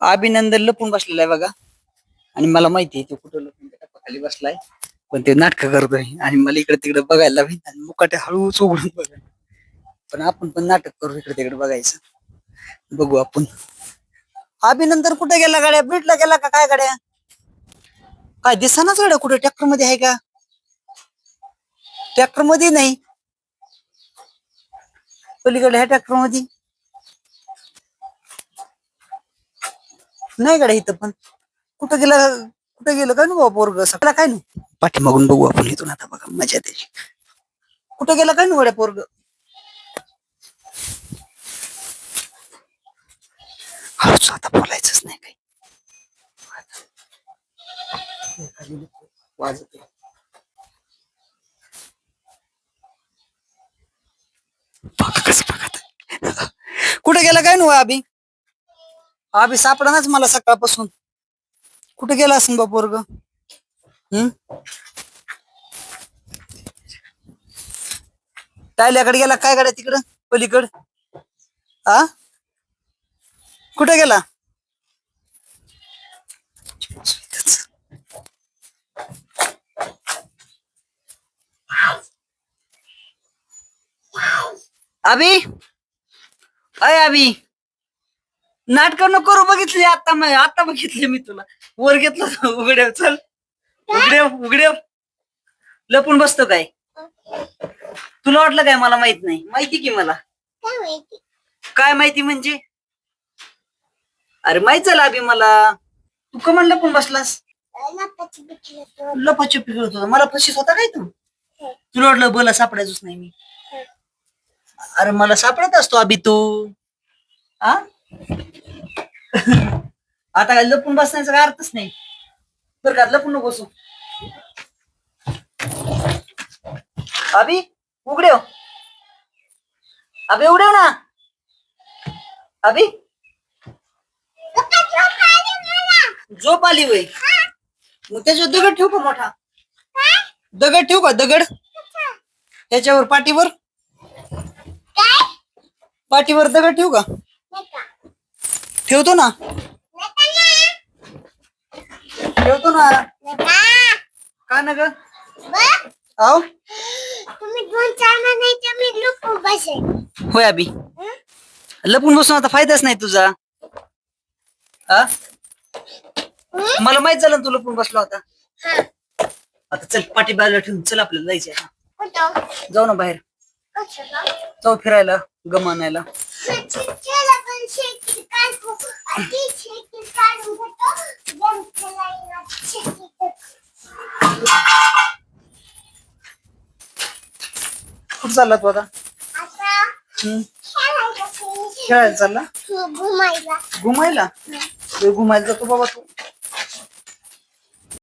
अभिनंदन लपून बसलेला आहे बघा. आणि मला माहिती आहे तो कुठं लपून त्या बसलाय. पण ते नाटक करतोय आणि मला इकडे तिकडे बघायला हवी आणि मुकाटे हळूच उघडून बघा. पण आपण पण नाटक करू इकडे तिकडे बघायचं. बघू आपण. अभिनंदन कुठे गेला गाड्या? भेटला गेला का काय गाड्या? काय दिसानाच गाड्या कुठे? ट्रॅक्टरमध्ये आहे का? ट्रॅक्टरमध्ये नाही. पलीकडे ह्या ट्रॅक्टरमध्ये नाही गाड्या इथं पण कुठं गेला कुठं गेलं काय ना बाबा पोरग? सगळं काय नाही? पाठीमागून बघू आपण इथून आता बघा मजा त्याची. कुठं गेला काय ना गड्या पोरग? हळूच आता बोलायचंच नाही काही. वाजत बघा कसं बघत आहे. कुठे गेला काय ना अभि? अभि सापडानाच मला सकाळपासून. कुठे गेला असेल बा पोरग? हम्म टायल्याकडे गेला काय गाड्या तिकडं? पलीकड? आ? कुठे गेला? अभि अय अभि नाटक नको करू बघितली आता आता बघितली मी तुला. वर घेतलं उघड्याव चल. उघड्याव उघड्याव लपून बसतो काय? तुला वाटलं काय मला माहीत नाही? माहिती की मला? काय माहिती? काय माहिती म्हणजे? अरे माहीत झालं अभि मला. तू का म्हणलं पण बसलास? लपाची बिटली तो लपाछपी करत होता मला फशीस होता काय तू? तुला वाटलं बोला सापडायचंच नाही मी. अरे मला सापडत असतो अभि तू. आ? आता काय लपून बसण्याचा काय अर्थच नाही. बरं का लपून नको बसू. अभि उघड्यो हो. अभि उघड्यो हो ना. अभि. झोप आली वय. मग त्याच्यावर दगड ठेवू का मोठा? दगड ठेवू का दगड? त्याच्यावर पाठीवर? पाठीवर दगड ठेवू का? ठेवतो ना. ठेवतो ना? का ना ग? बघ आव? तुम्ही दोन चार महिन्याच्या मी लुकून बसेल. होय अभि? लपून बसून आता फायदाच नाही तुझा. आ? मला माहीत झालं ना तू लपून बसला होता हा. आता चल पाठी बाजूला ठेवून चल आपल्याला आता. कुठं? जाऊ ना बाहेर. कशाला जाऊ फिरायला गम आणायला चला पण शेती काढू आधी शेती. कुठं चालला तू आता आता हं? खेळायला खेळायला चालला? घुमायला. घुमायला? लय घुमायला जातो बाबा तू.